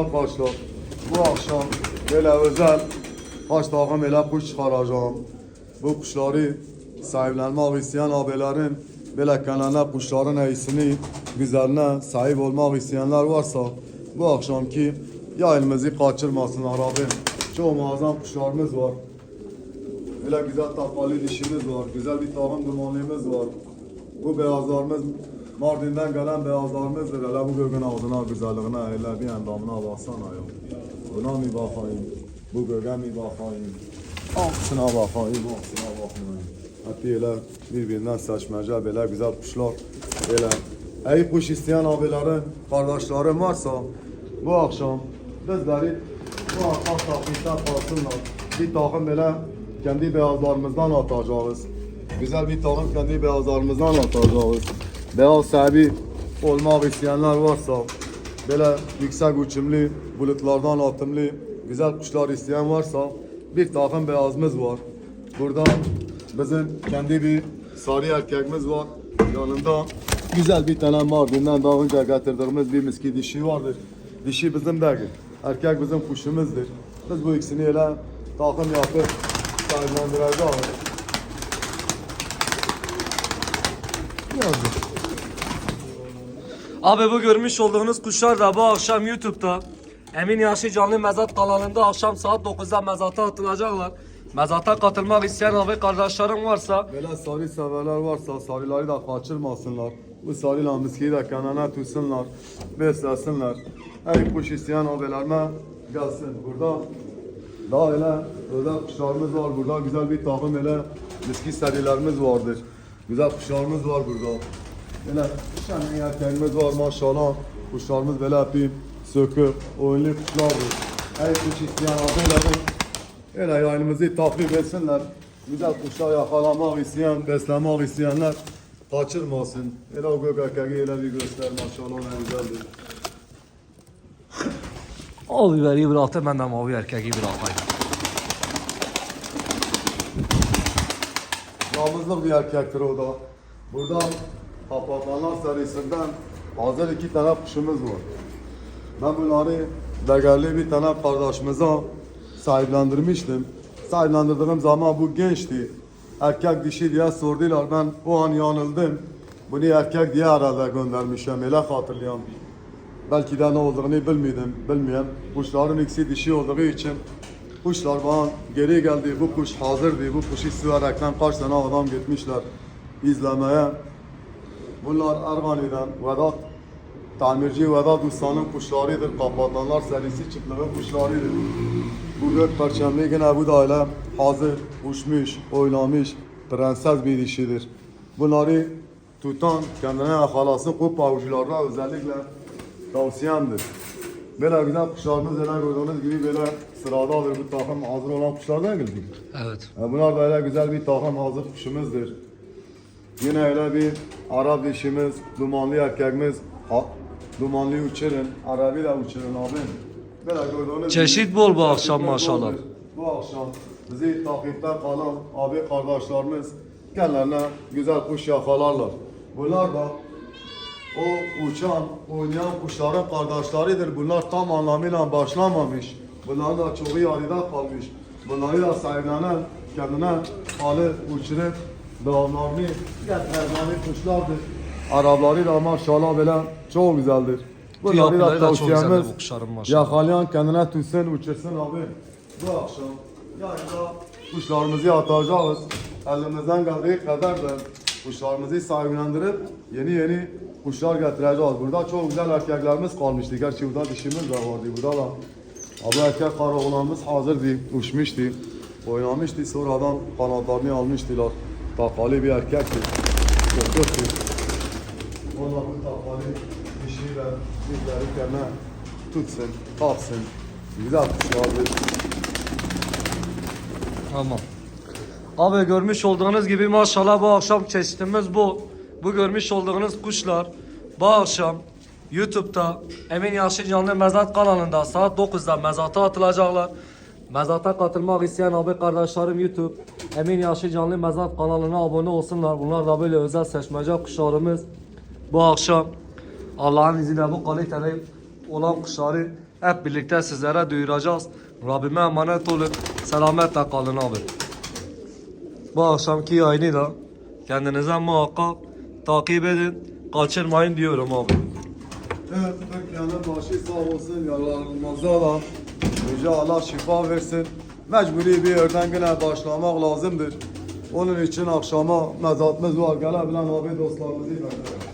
Arkadaşlar bu akşam böyle özel kaç takım ele kuş çıkaracağım. Bu kuşları sahiplenmek isteyen abilerin böyle kanalına kuşların iyisini, güzeline sahip olmak isteyenler varsa bu akşamki yayınımızı kaçırmasınlar abi. Çok muazzam kuşlarımız var. Böyle güzel takvalı dişimiz var. Güzel bir takım dumanlığımız var. Bu beyazlarımız Mardin'den gelen beyazlarımızdır. Hele bu göğün ağzına, güzelliğine, hele bir endamına baksana ya. Buna mı bakayım? Bu göğe mi bakayım? Aksına bakayım, aksına bakayım. Hep böyle birbirinden seçmece, böyle güzel kuşlar. Böyle iyi kuş isteyen abilerin, kardeşlerim varsa bu akşam bizleri bu akşam takipten kalsınlar. Bir takım böyle kendi beyazlarımızdan atacağız. Güzel bir takım kendi beyazlarımızdan atacağız. Beyaz sahibi olmak isteyenler varsa böyle yüksek uçumlu, bulutlardan atımlı güzel kuşlar isteyen varsa bir takım beyazımız var. Burada bizim kendi bir sarı erkekimiz var. Yanında güzel bir tane Mardin'den daha önce getirdiğimiz bir miski dişi vardır. Dişi bizim değil. Erkek bizim kuşumuzdur. Biz bu ikisini öyle takım yapıp sahiplendireceğiz. Yazık. Abi bu görmüş olduğunuz kuşlar da bu akşam YouTube'da Emin Yaşı Canlı Mezat kanalında akşam saat 9'da mezata atılacaklar. Mezata katılmak isteyen abi kardeşlerim varsa Böyle sarı severler varsa sarıları da kaçırmasınlar. Bu sarıyla miskiyi de kenara tutsunlar, beslesinler. Her kuş isteyen abilerime gelsin. Burada daha öyle özel kuşlarımız var. Burada güzel bir takım öyle miski serilerimiz vardır. Güzel kuşlarımız var burada. Böyle şenli erkeğimiz var maşallah. Kuşlarımız böyle hep sökü, oyunlu kuşlardır. Her kuş isteyen abilerim Öyle yayınımızı takip etsinler. Güzel kuşlar yakalamak isteyen, beslemek isteyenler kaçırmasın. Öyle o gök erkeği öyle bir göster maşallah ne güzeldir. o biberi bıraktı ben de mavi erkeği bırakayım. Namızlık bir erkektir o da. Burada Papatanlar serisinden hazır iki tane kuşumuz var. Ben bunları değerli bir tane kardeşimize sahiplendirmiştim. Sahiplendirdiğim zaman bu gençti. Erkek dişi diye sordular. Ben o an yanıldım. Bunu erkek diye arada göndermişim. Öyle hatırlıyorum. Belki de ne olduğunu bilmiyordum, bilmiyorum. Kuşların ikisi dişi olduğu için kuşlar bana geri geldi. Bu kuş hazırdı. Bu kuşu süverekten kaç tane adam gitmişler izlemeye. Bunlar Ergani'den Vedat Tamirci Vedat Usta'nın kuşlarıdır. Kapatanlar serisi çıplığın kuşlarıdır. Bu gök perçemli yine bu da öyle hazır, uçmuş, oynamış, prenses bir dişidir. Bunları tutan, kendine yakalasın kup avucularda özellikle tavsiyemdir. Böyle güzel kuşlarımız öyle gördüğünüz gibi böyle sıradadır. Bu takım hazır olan kuşlar değil mi? Evet. E, Bunlar da öyle güzel bir takım hazır kuşumuzdur. Yine öyle bir Arap dişimiz, dumanlı erkekimiz, ha, dumanlı uçurun, Arabi de uçurun abi. Böyle gördüğünüz Çeşit bol bu akşam maşallah. Bu akşam bizi takipte kalan abi kardeşlerimiz kendilerine güzel kuş yakalarlar. Bunlar da o uçan, oynayan kuşların kardeşleridir. Bunlar tam anlamıyla başlamamış. Bunların da çoğu yarıda kalmış. Bunları da sahiplenen, kendine halı uçurup dağlarını getirenleri kuşlardır. Arapları da maşallah böyle çok güzeldir. Bunları da tavsiyemiz yakalayan kendine tutsun, uçursun abi. Bu akşam yayında kuşlarımızı atacağız. Elimizden geldiği kadar da kuşlarımızı sahiplendirip yeni yeni kuşlar getireceğiz. Burada çok güzel erkeklerimiz kalmıştı. Gerçi burada dişimiz de vardı. Burada da Abi erkek karaoğlanımız hazırdı, uçmuştu. Oynamıştı, sonradan kanatlarını almıştılar. Takalı bir erkekti. Kötüydü. Onlar bu takalı dişiyle bizleri kendine tutsun, kapsın. Güzel kuşlardır. Tamam. Abi görmüş olduğunuz gibi maşallah bu akşam çeşitimiz bu. Bu görmüş olduğunuz kuşlar bu akşam YouTube'da Emin Yaşı Canlı Mezat kanalında saat 9'da mezata atılacaklar. Mezata katılmak isteyen abi kardeşlerim YouTube Emin Yaşı Canlı Mezat kanalına abone olsunlar. Bunlar da böyle özel seçmece kuşlarımız. Bu akşam Allah'ın izniyle bu kaliteli olan kuşları hep birlikte sizlere duyuracağız. Rabbime emanet olun. Selametle kalın abi. Bu akşamki yayını da kendinize muhakkak takip edin. Kaçırmayın diyorum abi. Evet, Türkiye'nin başı sağ olsun, yaralarımızda da Yüce Allah şifa versin. Mecburi bir yerden yine başlamak lazımdır. Onun için akşama mezatımız var. Gelebilen abi dostlarımızı bekliyoruz.